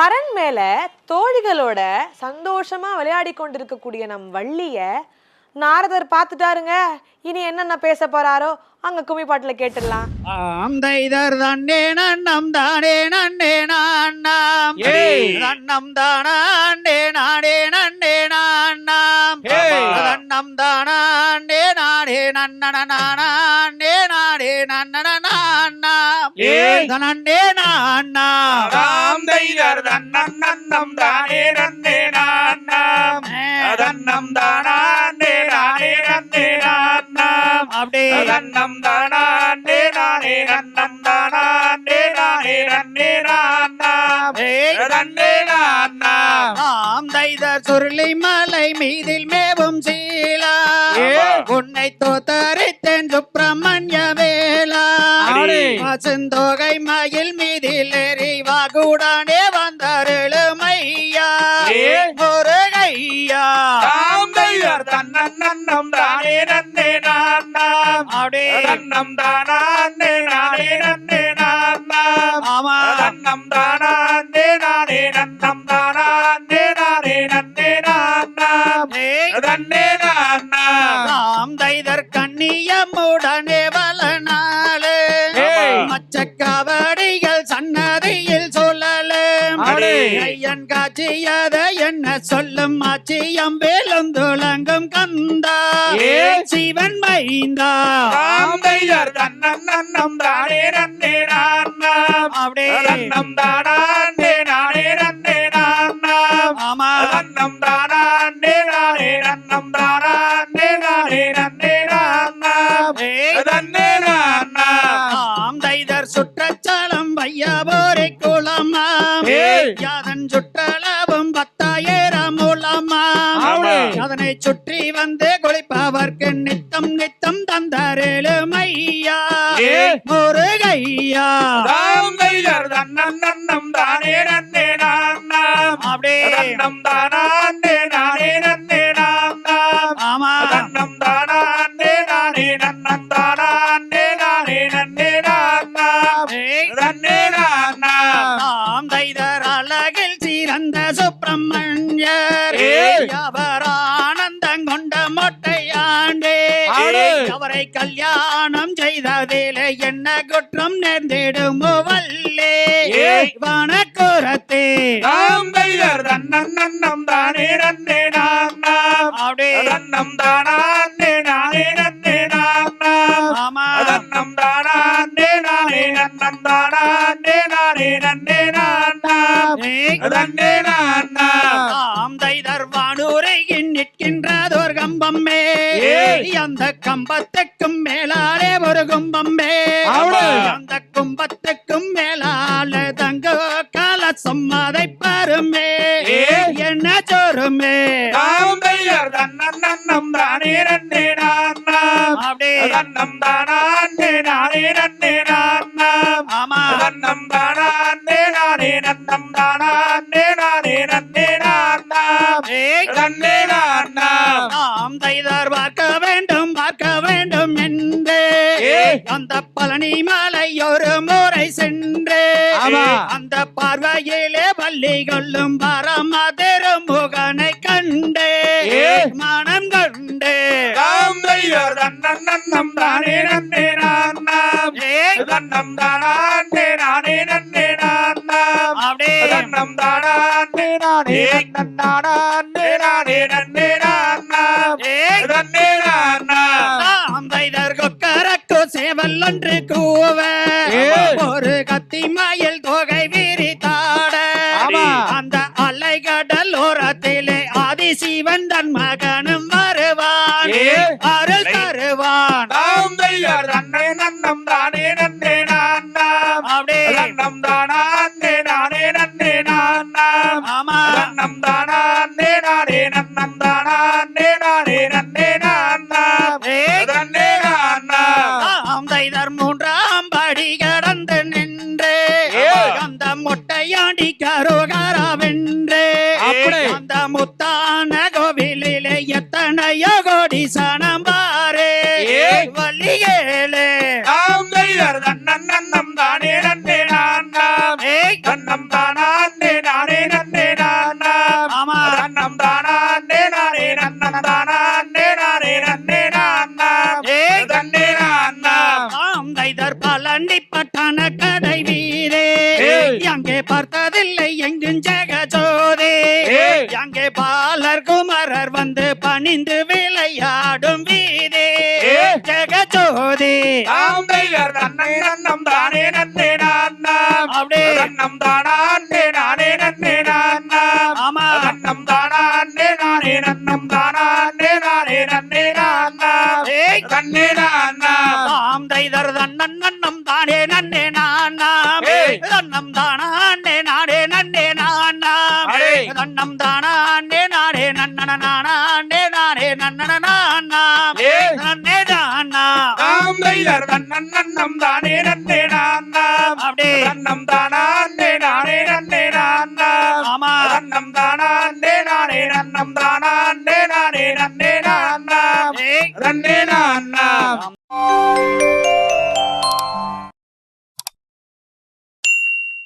பரன் மேல தோழிகளோட சந்தோஷமா விளையாடி கொண்டிருக்கக்கூடிய நம் வள்ளிய நாரதர் பார்த்துட்டாருங்க. இனி என்னென்ன பேச போறாரோ அங்க கும்மி பாட்டுல கேட்டுடலாம். ஆம் தைதர் தன்னே நன்னம். தானே நன்னே நான்னாம். ஏய். தன்னம் தானே நாடே நன்னே நான்னாம். தன்னம் தானே நாடே நன்னன நானே நாடே நன்னன நான்னாம். தனன்னே நான்னாம் ராம் தைதர் தன்னம் நன்னம் தானே நன்னே நான்னாம் அதன்னம் தானே நானே நன்னே நான்னாம் அப்படி அதன்னம் தானே நானே நன்னம் தானே நானே நன்னே நான்னாம். அதன்னே நான்னாம் தைதர் சுருளி மலை மீதில் மேவும் சீலா. உன்னை தோத்தரித்தேன் சுப்பிரமணிய வேலா அடே. பசுந்தொகை மயில் மீதில் எறிவா கூடானே வந்தருளுமையா தைதர் தன்னம் நன்னம் தானே நன்னே நான்னாம் அப்படி அதன்னம் தானே கண்ணியமுடனே வளனாலே ஏய். மச்சக்கவடிகள் சன்னதியில் சொல்லலும் அடே. ஐயன் காட்சியத என்ன சொல்லும்? ஆச்சியம் வேலும் துளங்கும் கந்தா. சிவன் மைந்தா. அப்படியே. நன்னம் தானே நானே சுற்றி வந்து குளிப்பவர்க்கு நித்தம் நித்தம் தந்தருளுமையா. ஏய். முருகையா. நன்னம் தானே நன்னே நான்னாம் அப்படியே நன்னம் தானே நானே நன்னே நான்னாம் ஆமா. செய்ததிலே என்ன குற்றம் நேர்ந்திடுமோ வல்லே. வனக்குரத்தே. ராம் தையர் தன்னம் நன்னம் தானே நன்னே நான்னாம் அப்படியே நன்னம் தானே நானே நன்னே நான்னாம் ஆமா. அதன்னம் தானே நானே நன்னம் தானே நானே நன்னே ஏய். அதன்னே நான்னாம் கம்பத்துக்கும் மேலாலே ஒரு கும்பம்மே ஆமா. அந்த கும்பத்துக்கும் மேலால தங்க கலசம் அதை பாருமே. என்ன சோறுமே ராம் தையர் தன்னம் தானே நன்னே நான்னாம் அப்படியே அதன்னம் தானே நானே நன்னே நான்னாம் ஆமா. அதன்னம் தானே நானே நன்னம் தானே நானே நன்னே ஏய். நன்னே நான்னாம் நாம் தைதார் அந்த பழனி மலை ஒரு முறை சென்று. அந்த பார்வையிலே பள்ளி கொள்ளும் பரமதிரும் முகனை கண்டு. மனம் கண்டு நன்னம் தானே நன்னே நான்னாம் ஏய். தன்னம் தானே நானே நன்னே நான்னாம் அப்படியே தன்னம் தானே நானே நன்னம் தானே நானே நன்னே நான்னாம் ஏய். நன்னே ஒன்று கூவ. ஒரு கத்தி மயில் தொகை விரித்தாட. அந்த அலைகடல் ஓரத்திலே ஆதிசிவன் தன் மகனும் வருவான். அருள் தருவான் நன்னம் தானே அடி கடந்து நின்றே. அந்த மொட்டையாண்டி கரோகரா வென்றே அந்த முத்தான கோவிலிலே எத்தனையோ கோடி சனம் பாரே. வள்ளியேலே. நன்னம் தானே நன்னே நான் நன்னம் தானே நானே நன்னே நான் ஆமா. ஏய். அங்கே பாலர் குமரர் வந்து பணிந்து விளையாடும் வீதி. ஜெகஜோதி தாந்தையர் நன்னை நன்னம் தானே நன்னே நான்னாம். அப்படி நன்னம் தானே நானே நன்னே நான்னாம். ஆமா. நன்னம் தானே நானே நன்னம் தானே நானே நன்னே நான்னாம். ஏய். நன்னே நான்னாம். தாம் தைதர் தன்னன் நன்னம் தானே நன்னே நானாம் ஏய். தன்னம் தானே அடே. தன்னம் தானே நாடே நன்னன நானே? நானே நன்னன ஏய். நன்னே நன்னன் நன்னம் தானே நன்னே நான்னாம் அப்படி நன்னம் தானே